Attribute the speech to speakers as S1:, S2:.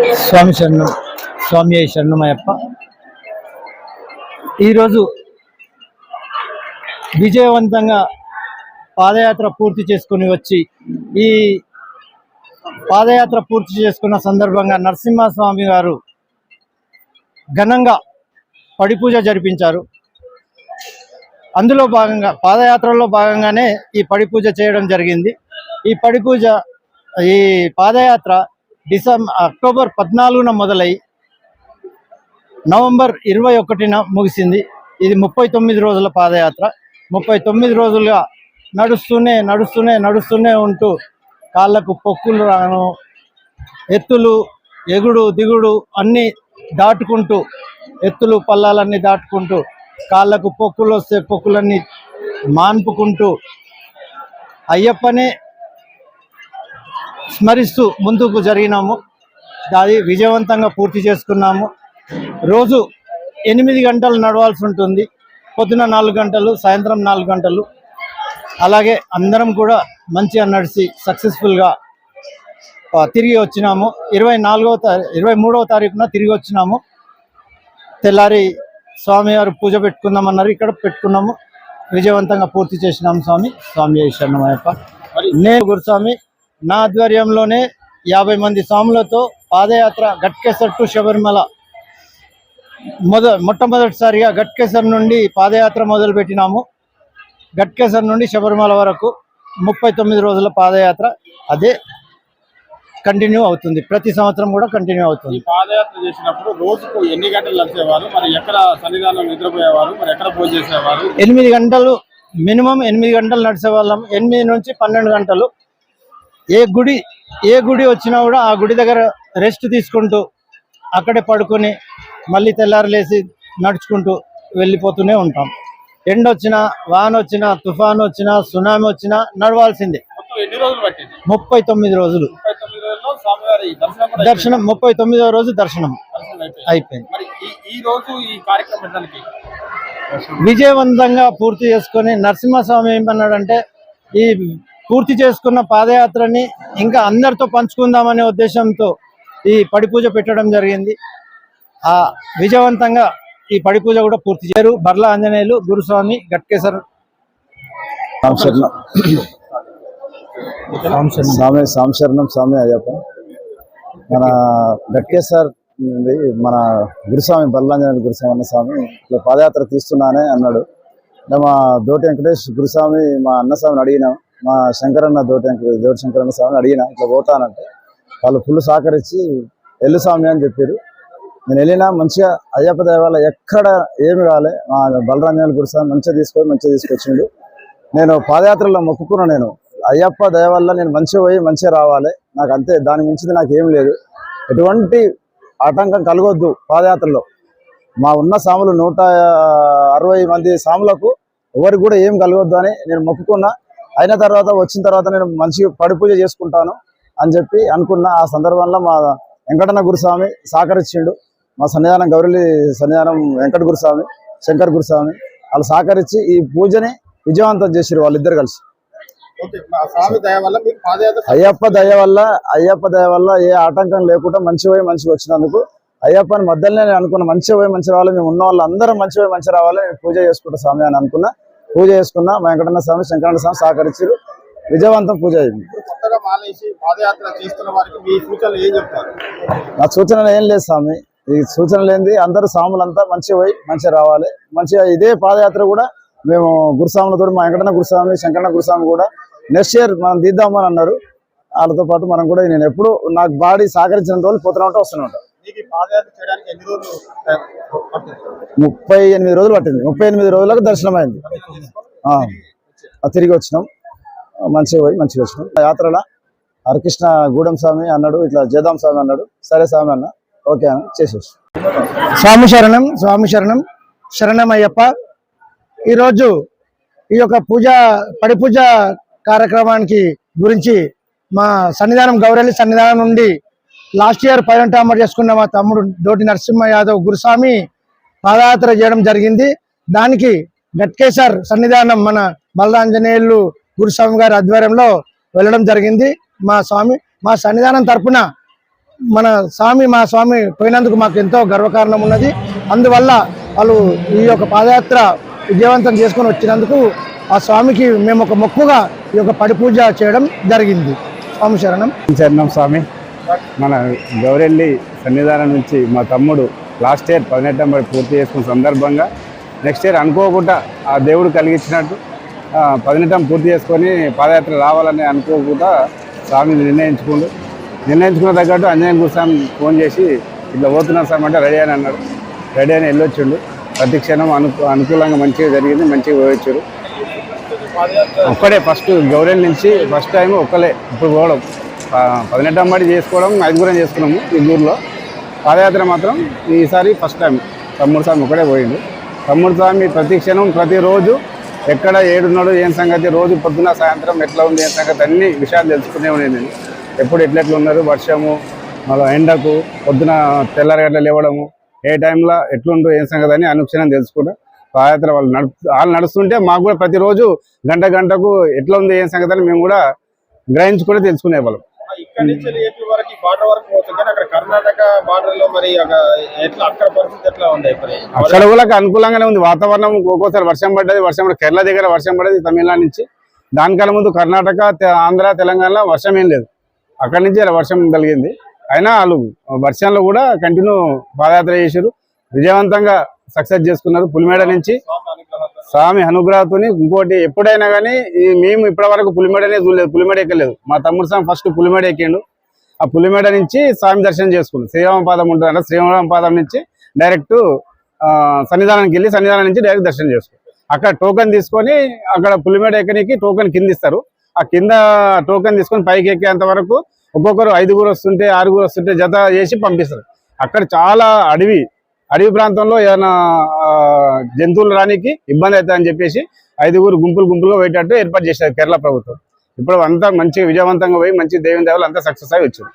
S1: స్వామి శరణం స్వామి అయ్య శరణమయ్యప్ప ఈరోజు విజయవంతంగా పాదయాత్ర పూర్తి చేసుకుని వచ్చి ఈ పాదయాత్ర పూర్తి చేసుకున్న సందర్భంగా నరసింహస్వామి గారు ఘనంగా పడిపూజ జరిపించారు. అందులో భాగంగా పాదయాత్రలో భాగంగానే ఈ పడి పూజ చేయడం జరిగింది. ఈ పడి పూజ ఈ పాదయాత్ర డిసెంబర్ అక్టోబర్ పద్నాలుగున మొదలై నవంబర్ ఇరవై ఒకటిన ముగిసింది. ఇది ముప్పై తొమ్మిది రోజుల పాదయాత్ర. ముప్పై తొమ్మిది రోజులుగా నడుస్తూనే నడుస్తూనే నడుస్తూనే ఉంటూ కాళ్ళకు పొక్కులు రాను ఎత్తులు ఎగుడు దిగుడు అన్నీ దాటుకుంటూ ఎత్తులు పల్లాలన్నీ దాటుకుంటూ కాళ్ళకు పొక్కులు వస్తే పొక్కులన్నీ మాన్పుకుంటూ అయ్యప్పనే స్మరిస్తూ ముందుకు జరిగినాము. అది విజయవంతంగా పూర్తి చేసుకున్నాము. రోజు ఎనిమిది గంటలు నడవాల్సి ఉంటుంది. పొద్దున నాలుగు గంటలు సాయంత్రం నాలుగు గంటలు. అలాగే అందరం కూడా మంచిగా నడిచి సక్సెస్ఫుల్గా తిరిగి వచ్చినాము. ఇరవై నాలుగవ తారీ ఇరవై మూడవ తారీఖున తిరిగి వచ్చినాము. తెల్లారి స్వామి వారు పూజ పెట్టుకుందామన్నారు. ఇక్కడ పెట్టుకున్నాము. విజయవంతంగా పూర్తి చేసినాము స్వామి. స్వామి శరణమయ్యప్ప. నేను గురుస్వామి నా ఆధ్వర్యంలోనే యాభై మంది స్వాములతో పాదయాత్ర గట్కేసర్ టు శబరిమల. మొద మొట్టమొదటిసారిగా గట్కేసర్ నుండి పాదయాత్ర మొదలు పెట్టినాము గట్కేసర్ నుండి శబరిమల వరకు ముప్పై తొమ్మిది రోజుల పాదయాత్ర. అదే కంటిన్యూ అవుతుంది. ప్రతి సంవత్సరం కూడా కంటిన్యూ అవుతుంది.
S2: పాదయాత్ర చేసినప్పుడు రోజుకు ఎన్ని గంటలు నడిచేవారు? మరి ఎక్కడ సన్నిధానం నిద్రపోయేవారు? మరి ఎక్కడ పూజ చేసేవారు?
S1: ఎనిమిది గంటలు మినిమం ఎనిమిది గంటలు నడిచే వాళ్ళం ఎనిమిది నుంచి పన్నెండు గంటలు ఏ గుడి ఏ గుడి వచ్చినా కూడా ఆ గుడి దగ్గర రెస్ట్ తీసుకుంటూ అక్కడే పడుకొని మళ్ళీ తెల్లారి లేచి నడుచుకుంటూ వెళ్ళిపోతూనే ఉంటాం. ఎండ వచ్చినా వాన వచ్చినా తుఫాన్ వచ్చినా సునామీ వచ్చినా నడవాల్సిందే. ముప్పై తొమ్మిది రోజులు.
S2: దర్శనం
S1: ముప్పై తొమ్మిదో రోజు దర్శనం
S2: అయిపోయింది. ఈ రోజు ఈ
S1: విజయవంతంగా పూర్తి చేసుకొని నరసింహస్వామి ఏమన్నాడంటే ఈ పూర్తి చేసుకున్న పాదయాత్రని ఇంకా అందరితో పంచుకుందామనే ఉద్దేశంతో ఈ పడి పూజ పెట్టడం జరిగింది. ఆ విజయవంతంగా ఈ పడి పూజ కూడా పూర్తి చేయరు బర్ల ఆంజనేయులు గురుస్వామి
S3: సాంశరణం స్వామి సాంశరణం స్వామి అయ్యప్ప. మన గట్కేశ్వర్ మన గురుస్వామి బల్లాంజనేయులు గురుస్వామి అన్న స్వామి ఇట్లా పాదయాత్ర తీస్తున్నానే అన్నాడు. మా దోటి వెంకటేష్ గురుస్వామి మా అన్న స్వామిని అడిగినాం. మా శంకరన్న దోటి దోటి శంకరన్న స్వామిని అడిగినా ఇట్లా పోతానంటే. వాళ్ళు ఫుల్ సహకరించి ఎల్లు స్వామి అని చెప్పారు. నేను వెళ్ళినా మంచిగా అయ్యప్ప దేవాల ఎక్కడ ఏమి కావాలి మా బలరాంజనేయులు గురుస్వామి మంచిగా తీసుకొని మంచిగా తీసుకొచ్చిండు. నేను పాదయాత్రలో మొక్కుకున్నా నేను. అయ్యప్ప దయ నేను మంచిగా పోయి మంచిగా రావాలి. నాకు అంతే దాని మించింది నాకు ఏం లేదు. ఎటువంటి ఆటంకం కలగొద్దు పాదయాత్రలో. మా ఉన్న సాములు నూట అరవై మంది సాములకు ఎవరికి కూడా ఏం కలగొద్దు అని నేను మొక్కుకున్నా. అయిన తర్వాత వచ్చిన తర్వాత నేను మంచిగా పడి పూజ చేసుకుంటాను అని చెప్పి అనుకున్నా ఆ సందర్భంలో మా వెంకటన్న గురుస్వామి సహకరించిండు. మా సన్నిధానం గౌరలి సన్నిధానం వెంకట గురుస్వామి శంకర్ గురుస్వామి వాళ్ళు సహకరించి ఈ పూజని విజయవంతం చేసిరు వాళ్ళిద్దరు కలిసి. అయ్యప్ప దయ వల్ల అయ్యప్ప దయ వల్ల ఏ ఆటంకం లేకుండా మంచి పోయి మంచిగా వచ్చినందుకు అయ్యప్పని మధ్యలోనే నేను అనుకున్నా మంచిగా పోయి మంచి రావాలి మేము ఉన్న వాళ్ళు అందరం మంచి పోయి మంచి రావాలి పూజ చేసుకుంటా స్వామి అని అనుకున్నా. పూజ చేసుకున్నా వెంకటన్న స్వామి శంకరన్న స్వామి సహకరించారు. విజయవంతం పూజ అయింది. నా సూచనలు ఏం లేదు స్వామి. ఈ సూచన లేనిది అందరూ స్వాములంతా మంచిగా పోయి మంచిగా రావాలి. మంచిగా ఇదే పాదయాత్ర కూడా మేము గురుస్వాములతో మా వెంకటన్న గురుస్వామి శంకరన్న గురుస్వామి కూడా నెక్స్ట్ ఇయర్ మనం తీద్దామని అన్నారు. వాళ్ళతో పాటు మనం కూడా నేను ఎప్పుడు నాకు బాడీ సహకరించిన రోజులు పోతూనే ఉంటా వస్తూనే ఉంటా. ముప్పై ఎనిమిది రోజులు పట్టింది. ముప్పై ఎనిమిది రోజులకు దర్శనం అయింది తిరిగి వచ్చినాం. మంచిగా పోయి మంచిగా వచ్చినాం. యాత్రల హరికృష్ణ గూడెం స్వామి అన్నాడు ఇట్లా జేదాం స్వామి అన్నాడు. సరే స్వామి అన్న ఓకే అని చేసేసి
S1: స్వామి శరణం స్వామి శరణం. శరణమయ్యప్ప ఈరోజు ఈ యొక్క పూజ పడి పూజ కార్యక్రమానికి గురించి మా సన్నిధానం గౌరెల్లి సన్నిధానం నుండి లాస్ట్ ఇయర్ పైరంటామర్ చేసుకున్న మా తమ్ముడు డోటి నరసింహ యాదవ్ గురుస్వామి పాదయాత్ర చేయడం జరిగింది. దానికి గట్కేసర్ సన్నిధానం మన బలరాంజనేయులు గురుస్వామి గారి ఆధ్వర్యంలో వెళ్ళడం జరిగింది. మా స్వామి మా సన్నిధానం తరపున మన స్వామి మా స్వామి పోయినందుకు మాకు ఎంతో గర్వకారణం ఉన్నది. అందువల్ల వాళ్ళు ఈ యొక్క పాదయాత్ర విజయవంతం చేసుకొని వచ్చినందుకు ఆ స్వామికి మేము ఒక మొక్కుగా ఈ యొక్క పడి పూజ చేయడం జరిగింది. స్వామి శరణం.
S4: శరణం స్వామి. మన గౌరెల్లి సన్నిధానం నుంచి మా తమ్ముడు లాస్ట్ ఇయర్ పదినెట్టం బడి పూర్తి చేసుకున్న సందర్భంగా నెక్స్ట్ ఇయర్ అనుకోకుండా ఆ దేవుడు కలిగించినట్టు ఆ, పదినెట్టం పూర్తి చేసుకొని పాదయాత్ర రావాలని అనుకోకుండా స్వామి నిర్ణయించుకుండు. నిర్ణయించుకున్న తగ్గట్టు అంజనేయ గురుస్వామి ఫోన్ చేసి ఇట్లా పోతున్నాం సార్ అంటే రెడీ అని అన్నాడు రెడీ అని వెళ్ళొచ్చిండు. ప్రతి క్షణం అను అనుకూలంగా మంచిగా జరిగింది మంచిగా పోయొచ్చారు ఒక్కడే ఫస్ట్ గౌరెల్ నుంచి ఫస్ట్ టైం ఒక్కలే ఇప్పుడు పోవడం. పదినెట్టు అమ్మడి చేసుకోవడం ఐదుగురం చేసుకున్నాము ఈ ఊర్లో పాదయాత్ర మాత్రం ఈసారి ఫస్ట్ టైం తమ్ముడు స్వామి ఒకడే పోయిండు. తమ్ముడు స్వామి ప్రతి క్షణం ప్రతిరోజు ఎక్కడ ఏడున్నాడు ఏం సంగతి రోజు పొద్దున సాయంత్రం ఎట్లా ఉంది ఏం సంగతి అన్ని విషయాలు తెలుసుకునే ఉండేది నేను. ఎప్పుడు ఎట్లెట్లు ఉన్నారు వర్షము మళ్ళీ ఎండకు పొద్దున తెల్లారగట్ల లేవడము ఏ టైంలో ఎట్లుంటూ ఏం సంగతి అని అనుక్షణం తెలుసుకుంటా. పాదయాత్ర వాళ్ళు నడు వాళ్ళు నడుస్తుంటే మాకు కూడా ప్రతిరోజు గంట గంటకు ఎట్లా ఉంది ఏం సంగతి అని మేము కూడా గ్రహించుకుని తెలుసుకునే వాళ్ళం.
S2: ఇక్కడ నుంచి ఏపీ వరకు బార్డర్ వరకు పోతుంది. కానీ అక్కడ కర్ణాటక బార్డర్లో మరి ఎట్లా అక్కడ పరిస్థితి ఎట్లా ఉంది
S4: అక్కడ కూడా అనుకూలంగానే ఉంది. వాతావరణం ఒక్కోసారి వర్షం పడ్డది వర్షం కేరళ దగ్గర వర్షం పడ్డది తమిళనాడు నుంచి. దానికన్నా ముందు కర్ణాటక ఆంధ్ర తెలంగాణలో వర్షం ఏం లేదు. అక్కడి నుంచి వర్షం కలిగింది అయినా వాళ్ళు వర్షంలో కూడా కంటిన్యూ పాదయాత్ర చేశారు విజయవంతంగా సక్సెస్ చేసుకున్నారు. పులిమేడ నుంచి
S2: స్వామి అనుగ్రహంతో
S4: అనుగ్రహతోని ఇంకోటి ఎప్పుడైనా కానీ మేము ఇప్పటి వరకు పులిమేడనే చూడలేదు పులిమేడ ఎక్కలేదు. మా తమ్ముడు స్వామి ఫస్ట్ పులిమేడ ఎక్కిండు. ఆ పులిమేడ నుంచి స్వామి దర్శనం చేసుకున్నాం శ్రీరామ పాదం ఉంటుందంట శ్రీరామ పాదం నుంచి డైరెక్ట్ సన్నిధానానికి వెళ్ళి సన్నిధానం నుంచి డైరెక్ట్ దర్శనం చేసుకున్నాం అక్కడ టోకెన్ తీసుకొని అక్కడ పులిమేడ ఎక్కడికి టోకెన్ కింద ఇస్తారు ఆ కింద టోకెన్ తీసుకొని పైకి ఎక్కేంత వరకు ఒక్కొక్కరు ఐదుగురు వస్తుంటే ఆరుగురు వస్తుంటే జత చేసి పంపిస్తారు. అక్కడ చాలా అడవి అడవి ప్రాంతంలో ఏమైనా జంతువులు రానికి ఇబ్బంది అవుతుందని చెప్పేసి ఐదుగురు గుంపులు గుంపులుగా పోయేటట్టు ఏర్పాటు చేశారు కేరళ ప్రభుత్వం. ఇప్పుడు అంతా మంచి విజయవంతంగా పోయి మంచి దేవుని దేవాలు అంతా సక్సెస్ అయి వచ్చారు